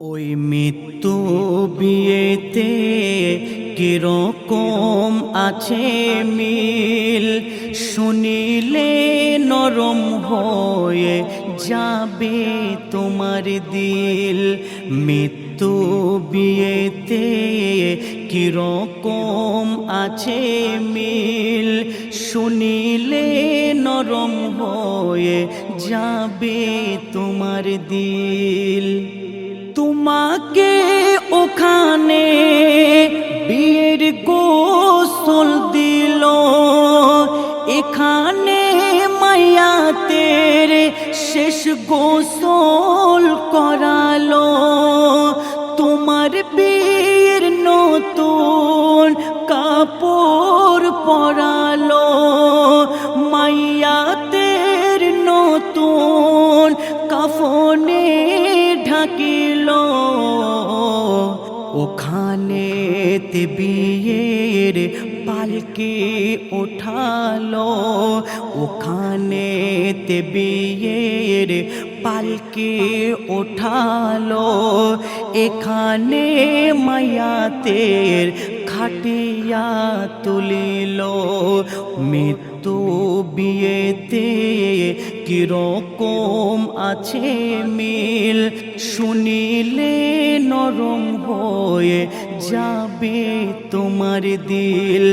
ওই মৃত্যু বিয়েতে কীরকম আছে মিল? শুনিলে নরম হয়ে যাবে তোমার দিল। মৃত্যু বিয়েতে কীরকম আছে মিল? শুনিলে নরম হয়ে যাবে তোমার দিল। তোমাকে ওখানে বিয়ের গোসল দিল। এখানে মায়াতের শেষ গোসল করালো। তোমার বিয়ের নতুন কাপড় পরালো। মাইয়াতের নতুন কাফনে ঢাকিল। ওখানে তে বিয়ের পালকে ওঠালো। ওখানে তে বিয়ের পালকে ওঠালো। এখানে মায়াতের খাটিয়া তুলিল। মৃত্যু বিয়েতে কীরকম আছে মিল শুনিলে নরম হয়ে যাবে তোমার দিল।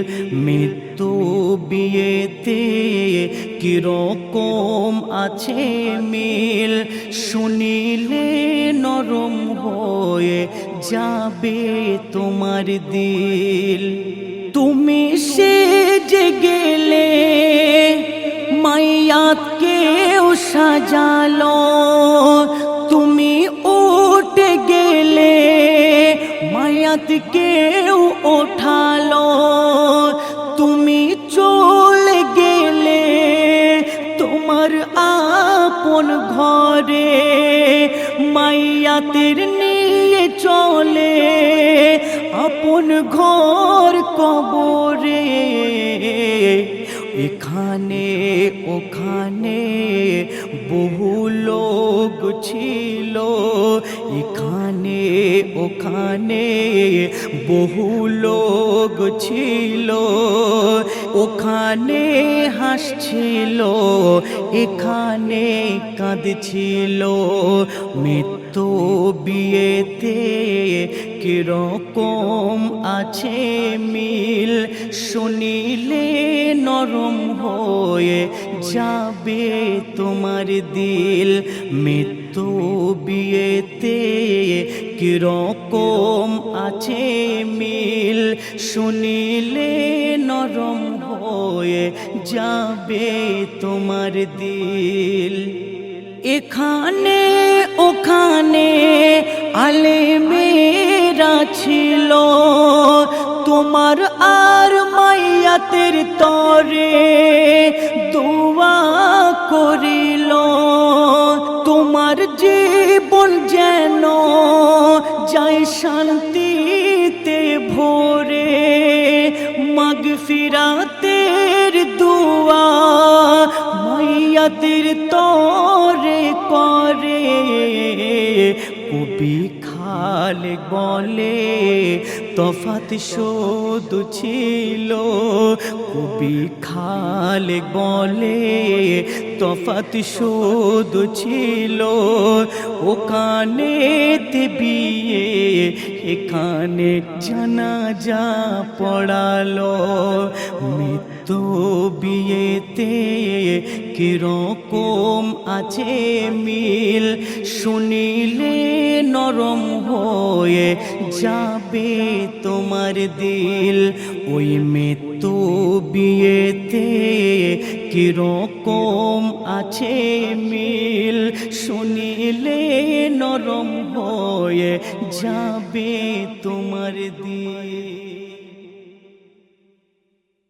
মৃত্যু বিয়েতে কীরকম আছে মিল শুনিলে নরম হয়ে যাবে তোমার দিল। তুমি সে যে গেলে মাইয়াতকেও সাজালো তুমি উঠে গেলে মায়াতকেও ওঠালো। তুমি চলে গেলে তোমার আপন ঘরে মাইয়াতের নিয়ে চলে, আপন ঘর কবরে। এখানে, ওখানে বহু লোক ছিল। এখানে, ওখানে বহু লোক ছিল। ওখানে হাসছিল, এখানে কাঁদছিল। মৃত্যু বিয়েতে কীরকম আছে মিল শুনিলে নরম হয়ে যাবে তোমার দিল। মৃত্যু বিয়েতে কীরকম আছে মিল? শুনিলে নরম হয়ে যাবে তোমার দিল। এখানে ওখানে আলে মেয়েরা ছিল, তোমার মাইয়াতের তরে দোয়া করিল, তোমার জীবন যেন যাই শান্তিতে ভরে। মাগ ফিরাতের দোয়া মাইয়াতের তরে করে। কবি খাল বলে তফাত শোধ ছিল। কবি খাল বলে, তফাত শোধ ছিল। ওখানে বিয়ে, এখানে জানাজা পড়ালো। মৃত্যু বিয়েতে কীরকম আছে মিল, শুনিলে নরম হয়ে যাবে তোমার দিল, ওই মৃত্যু বিয়েতে কীরকম আছে মিল? শুনিলে নরম হয়ে যাবে তোমার দিল।